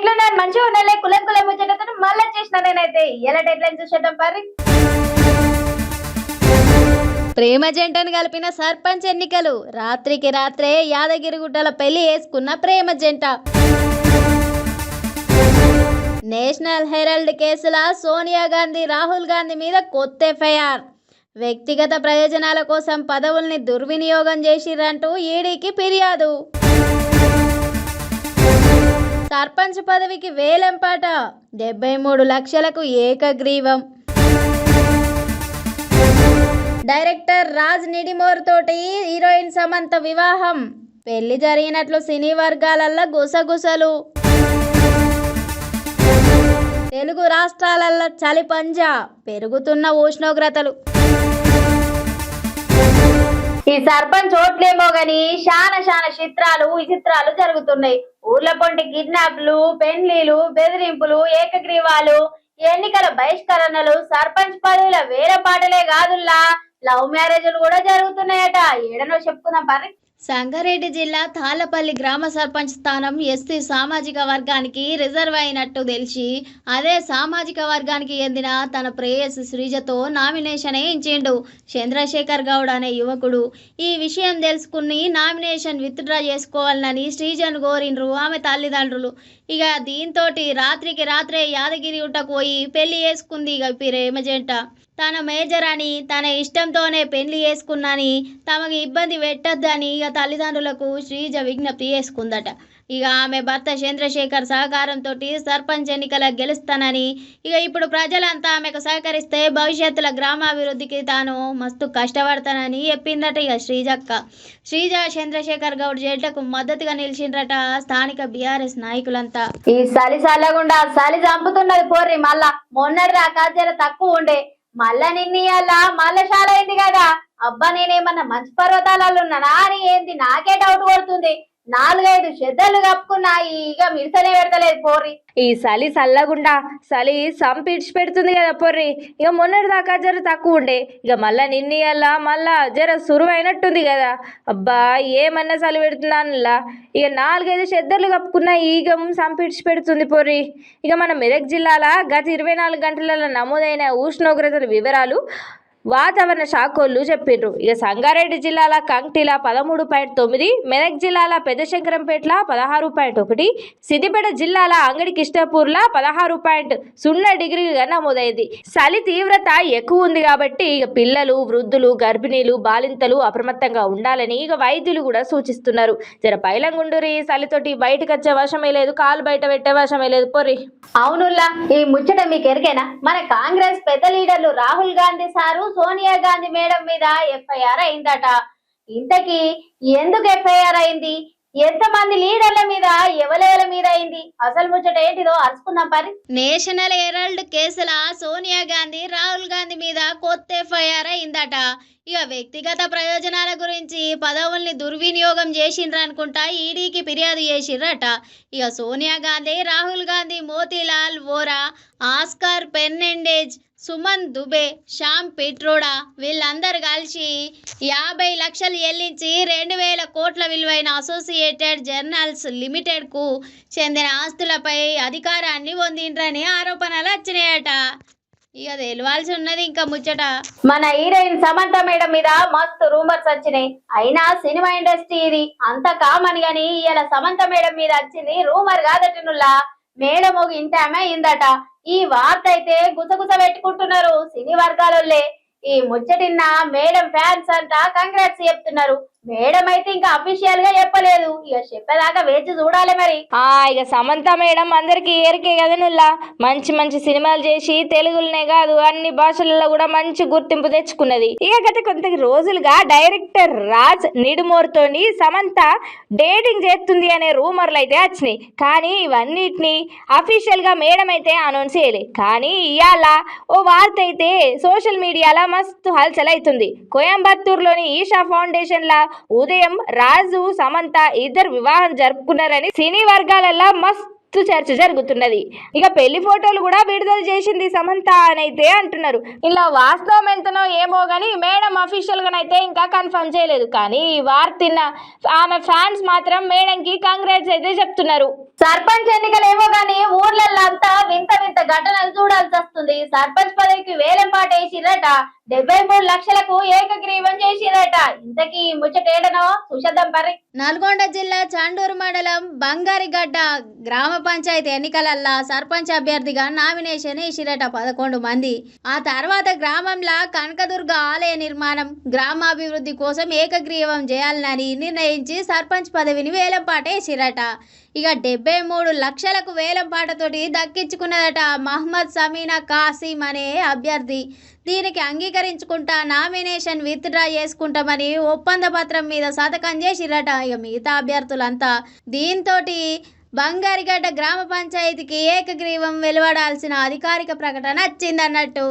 ఎట్లున్నారు మంచిగా ఉండాలి కులం కులం ముచ్చటతో మళ్ళీ చేసిన నేనైతే. ఎలా డెడ్ లైన్ చూసేద్దాం పరి ప్రేమ జంటను కలిపిన సర్పంచ్ ఎన్నికలు. రాత్రికి రాత్రే యాదగిరిగుట్టల పెళ్ళి వేసుకున్న ప్రేమ జంట. నేషనల్ హెరాల్డ్ కేసుల సోనియా గాంధీ రాహుల్ గాంధీ మీద కొత్త ఎఫ్ఐఆర్. వ్యక్తిగత ప్రయోజనాల కోసం పదవుల్ని దుర్వినియోగం చేసిరంటూ ఈడీకి ఫిర్యాదు. సర్పంచ్ పదవికి వేలంపాట. డెబ్బై మూడు లక్షలకు ఏకగ్రీవం. డైరెక్టర్ రాజ్ నిడిమోర్ తోటి హీరోయిన్ సమంత వివాహం. పెళ్ళి జరిగినట్లు సినీ వర్గాలల్లో గుసగుసలు. తెలుగు రాష్ట్రాలల్లో చలి పంజా. పెరుగుతున్న ఉష్ణోగ్రతలు. ఈ సర్పంచ్ ఓట్లేమో గాని శాన శాన చిత్రాలు విచిత్రాలు జరుగుతున్నాయి. ఊర్ల పొంటి కిడ్నాప్లు పెండ్లీలు బెదిరింపులు ఏకగ్రీవాలు ఎన్నికల బహిష్కరణలు సర్పంచ్ పదవుల వేరే పాటలే కాదుల్లా. లవ్ మ్యారేజ్లు కూడా జరుగుతున్నాయట. ఏడనో చెప్పుకుందాం పని సంగారెడ్డి జిల్లా తాళ్ళపల్లి గ్రామ సర్పంచ్ స్థానం ఎస్సీ సామాజిక వర్గానికి రిజర్వ్ అయినట్టు తెలిసి అదే సామాజిక వర్గానికి చెందిన తన ప్రేయసి శ్రీజతో నామినేషన్ వేయించిండు చంద్రశేఖర్ గౌడ్ అనే యువకుడు. ఈ విషయం తెలుసుకుని నామినేషన్ విత్డ్రా చేసుకోవాలని శ్రీజను కోరిండ్రు ఆమె తల్లిదండ్రులు. ఇక దీంతో రాత్రికి రాత్రే యాదగిరి ఉట్టకు పోయి పెళ్ళి చేసుకుంది ఇక ప్రేమజంట తన మేజర్ అని తన ఇష్టంతోనే పెళ్ళి చేసుకున్నాని తమకు ఇబ్బంది పెట్టద్దని ఇక తల్లిదండ్రులకు శ్రీజ విజ్ఞప్తి చేసుకుందట. ఇక ఆమె భర్త చంద్రశేఖర్ సహకారంతో సర్పంచ్ ఎన్నికల గెలుస్తానని ఇక ఇప్పుడు ప్రజలంతా ఆమెకు సహకరిస్తే భవిష్యత్తులో గ్రామాభివృద్ధికి తాను మస్తు కష్టపడతానని చెప్పిందట ఇక శ్రీజక్క. శ్రీజ చంద్రశేఖర్ గౌడ్ జేట్లకు మద్దతుగా నిలిచిండ్రట స్థానిక బీఆర్ఎస్ నాయకులంతా. ఈ సలి సలగుండా సలి చంపుతున్నది పోర్రి మళ్ళా. మొన్నటి దాకా తక్కువ ఉండే. మళ్ళా నిన్నీయాల మళ్ళా చాలా అయింది కదా. అబ్బా నేనేమన్నా మంచి పర్వతాలలో ఉన్నానా అని ఏంది? నాకే డౌట్ కొడుతుంది. నాలుగైదు శ్రద్ధలు కప్పుకున్నా ఇక మిడతలే పెడతలేదు పోర్రి. ఈ చలి చల్లగుండా చలి సంపిడ్చి పెడుతుంది కదా పొర్రి. ఇక మొన్నటి దాకా జర తక్కువ ఉండే. ఇక మళ్ళా నిన్నయల్లా మళ్ళా జర సురువైనట్టుంది కదా. అబ్బా ఏమన్నా చలి పెడుతుందానిలా. ఇక నాలుగైదు చెద్దర్లు కప్పుకున్న ఈగం సంపిడ్చి పెడుతుంది పొర్రి. ఇక మన మెదక్ జిల్లాల గత ఇరవై నాలుగు గంటలలో నమోదైన ఉష్ణోగ్రతల వివరాలు వాతావరణ శాఖోళ్ళు చెప్పిండ్రు ఇక సంగారెడ్డి జిల్లాల కంక్టిల పదమూడు పాయింట్ తొమ్మిది మెదక్ జిల్లాల పెద్దశంకరంపేటల పదహారు పాయింట్ ఒకటి సిద్దిపేట జిల్లాల అంగడి కిష్టపూర్ల పదహారు పాయింట్ సున్నా డిగ్రీగా నమోదైంది. చలి తీవ్రత ఎక్కువ ఉంది కాబట్టి ఇక పిల్లలు వృద్ధులు గర్భిణీలు బాలింతలు అప్రమత్తంగా ఉండాలని ఇక వైద్యులు కూడా సూచిస్తున్నారు. జర పైలంగుండూరి చలితోటి బయటకు వచ్చే వశమే లేదు కాలు బయట పెట్టే వశమే లేదు. పొర్రి. అవునుల్లా ఈ ముచ్చట మీకు ఎరికేనా? మన కాంగ్రెస్ పెద్ద లీడర్లు రాహుల్ గాంధీ సారు సోనియా గాంధీ మేడం మీద ఎఫ్ఐఆర్ అయిందట. ఇంతకీ ఎందుకు ఎఫ్ఐఆర్ అయింది? ఎంతమంది లీడర్ల మీద ఎవరెవరి మీద అయింది? అసలు ముచ్చట ఏంటిదో అరుచుకుందాం పరి నేషనల్ హెరాల్డ్ కేసుల సోనియా గాంధీ రాహుల్ గాంధీ మీద కొత్త ఎఫ్ఐఆర్ అయిందట. ఇక వ్యక్తిగత ప్రయోజనాల గురించి పదవుల్ని దుర్వినియోగం చేసిండ్రు అనుకుంటా ఈడీకి ఫిర్యాదు చేసిండ్రట. ఇక సోనియా గాంధీ రాహుల్ గాంధీ మోతీలాల్ వోరా ఆస్కార్ పెర్నెండేజ్ సుమన్ దుబే శ్యామ్ పిట్రోడా వీళ్ళందరూ కలిసి యాభై లక్షలు చెల్లించి రెండు వేల కోట్ల విలువైన అసోసియేటెడ్ జర్నల్స్ లిమిటెడ్కు చెందిన ఆస్తులపై అధికారాన్ని పొందిండ్రని ఆరోపణలు వచ్చినాయట. ఇక తెలవాల్సి ఉన్నది ఇంకా ముచ్చట. మన హీరోయిన్ సమంత మేడం మీద మస్తు రూమర్స్ వచ్చినాయి. అయినా సినిమా ఇండస్ట్రీ ఇది అంత కామన్ గాని ఇవాళ సమంత మేడం మీద వచ్చింది రూమర్ కాదటినుల్లా మేడం ఒక ఆమె అయిందట ఈ వార్త అయితే గుసగుస పెట్టుకుంటున్నారు సినీ వర్గాలే ఈ ముచ్చటిన్న మేడం ఫ్యాన్స్ అంట కంగ్రాట్స్ చెప్తున్నారు. మేడం అయితే ఇంకా అఫీషియల్గా చెప్పలేదు. ఇక చెప్పేదాకా వేచి చూడాలి మరి. ఆ ఇక సమంత మేడం అందరికి ఏరికే కదా నుల్లా? మంచి మంచి సినిమాలు చేసి తెలుగులోనే కాదు అన్ని భాషలలో కూడా మంచి గుర్తింపు తెచ్చుకున్నది. ఇక గత కొంత రోజులుగా డైరెక్టర్ రాజ్ నిడుమోర్తోని సమంత డేటింగ్ చేస్తుంది అనే రూమర్లు అయితే వచ్చినాయి. కానీ ఇవన్నిటిని అఫీషియల్గా మేడం అయితే అనౌన్స్ చేయలే. కానీ ఇవాళ ఓ వార్త అయితే సోషల్ మీడియాలో మస్తు హల్చల్ అవుతుంది. కోయంబత్తూరులోని ఈషా ఫౌండేషన్ లా ఉదయం రాజు సమంత ఇద్దరు వివాహం జరుపుకున్నారని సినీ వర్గాలలో మస్తు మస్తు చర్చ జరుగుతున్నది. ఇక పెళ్ళి ఫోటోలు కూడా విడుదల చేసింది సమంత అని అయితే అంటున్నారు. ఇలా వాస్తవం ఎంతనో ఏమో కానీ మేడం అఫీషియల్ గానైతే ఇంకా కన్ఫర్మ్ చేయలేదు. కానీ ఈ వార్తిన్న ఆమె ఫ్యాన్స్ మాత్రం మేడంకి కంగ్రాట్స్ అయితే చెప్తున్నారు. సర్పంచ్ ఎన్నికలేమో గాని ఊర్లల్లో అంతా వింత వింత ఘటనలు చూడాల్సి వస్తుంది సర్పంచ్ పదవికి వేలం పాట వేసిరట డెబ్బై మూడు లక్షలకు ఏకగ్రీవం చేసిరట. ఇంతకీ ముచ్చటేడనో సుషద్దం పరి నల్గొండ జిల్లా చాండూరు మండలం బంగారిగడ్డ గ్రామ పంచాయతీ ఎన్నికలల్లా సర్పంచ్ అభ్యర్థిగా నామినేషన్ వేసిరట పదకొండు మంది. ఆ తర్వాత గ్రామంలో కనకదుర్గ ఆలయ నిర్మాణం గ్రామాభివృద్ధి కోసం ఏకగ్రీవం చేయాలని నిర్ణయించి సర్పంచ్ పదవిని వేలంపాట వేసిరట. ఇక డెబ్బై మూడు లక్షలకు వేలంపాటతోటి దక్కించుకున్నదట మహమ్మద్ సమీనా కాసిం అనే అభ్యర్థి. దీనికి అంగీకరించుకుంటా నామినేషన్ విత్డ్రా చేసుకుంటామని ఒప్పంద పత్రం మీద సంతకం చేసిరట. ఇక మిగతా అభ్యర్థులంతా దీంతో బంగారిగడ్డ గ్రామ పంచాయతీకి ఏకగ్రీవం వెలువడాల్సిన అధికారిక ప్రకటన వచ్చిందన్నట్టు